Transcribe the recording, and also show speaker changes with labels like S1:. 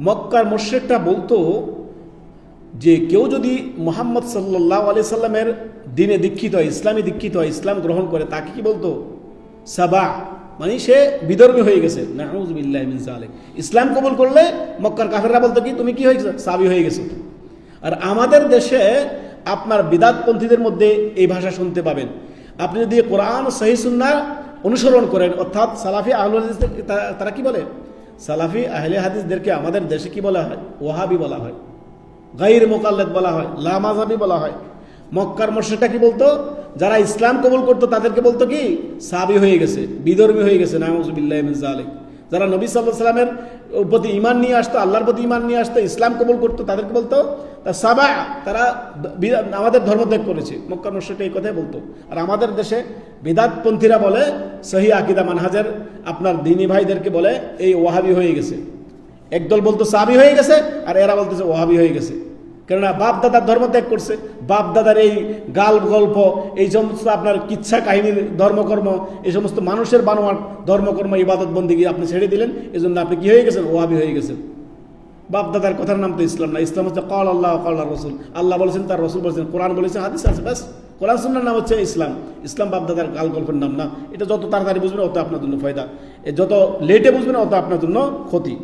S1: মক্কার মোর্শেকটা বলতো যে কেউ যদি মোহাম্মদ সাল্লাহ আলি সাল্লামের দিনে দীক্ষিত হয়, ইসলামী দীক্ষিত হয়, ইসলাম গ্রহণ করে, তাকে কি বলতো? সাবা মানে সে বিধর্মী হয়ে গেছে। ইসলাম কবুল করলে মক্কার কাফেররা বলতো কি, তুমি কি হয়ে গেছো? সাবি হয়ে গেছো। আর আমাদের দেশে আপনার বিদাতপন্থীদের মধ্যে এই ভাষা শুনতে পাবেন। আপনি যদি কোরআন সহি সুন্না অনুসরণ করেন, অর্থাৎ সালাফি তারা- তারা কি বলে? সালাফি আহলে হাদিসদেরকে আমাদের দেশে কি বলা হয়? ওহাবি বলা হয়। গাইর মোকাল্লেদ বলা হয় লামাজাবি বলা হয়। মক্কার মর্শিদটা কি বলতো? যারা ইসলাম কবুল করতো তাদেরকে বলতো কি? সাবি হয়ে গেছে বিদর্মী হয়ে গেছে নামজুবিল্লাহ আলিক যারা নবী সাল্লাহ সাল্লামের প্রতি ইমান নিয়ে আসতো, আল্লাহর প্রতি ইমান নিয়ে আসতো, ইসলাম কবুল করতো, তাদেরকে বলতো সাবা, তারা আমাদের ধর্ম ত্যাগ করেছে। মক্কার মর্শেটা এই কথাই বলতো। আর আমাদের দেশে বেদাতপন্থীরা বলে, সহি আকিদা মানহাজের আপনার দিনী ভাইদেরকে বলে, এই ওয়াহাবি হয়ে গেছে। একদল বলতো সাবি হয়ে গেছে, আর এরা বলতেছে ওহাবি হয়ে গেছে। কেননা বাপ দাদার ধর্ম ত্যাগ করছে। বাপ দাদার এই গাল গল্প, এই সমস্ত আপনার কিচ্ছা কাহিনীর ধর্মকর্ম, এই সমস্ত মানুষের বানোয়ার ধর্মকর্ম, ইবাদত বন্দিগি আপনি ছেড়ে দিলেন এই জন্য আপনি কি হয়ে গেছেন? ওহাবি হয়ে গেছেন। বাপ দাদার কথার নাম তো ইসলাম না। ইসলাম হচ্ছে কল আল্লাহ কল রসুল। আল্লাহ বলেছেন, তার রসুল বলেছেন, কোরআন বলেছেন হাদিস আছে, ব্যাস। কোরআন সুন্নার নাম হচ্ছে ইসলাম। ইসলাম বাপ দাদার গাল গল্পের নাম না। এটা যত তাড়াতাড়ি বুঝবেন, অত আপনার জন্য ফায়দা। যত লেটে বুঝবেন, অত আপনার জন্য ক্ষতি।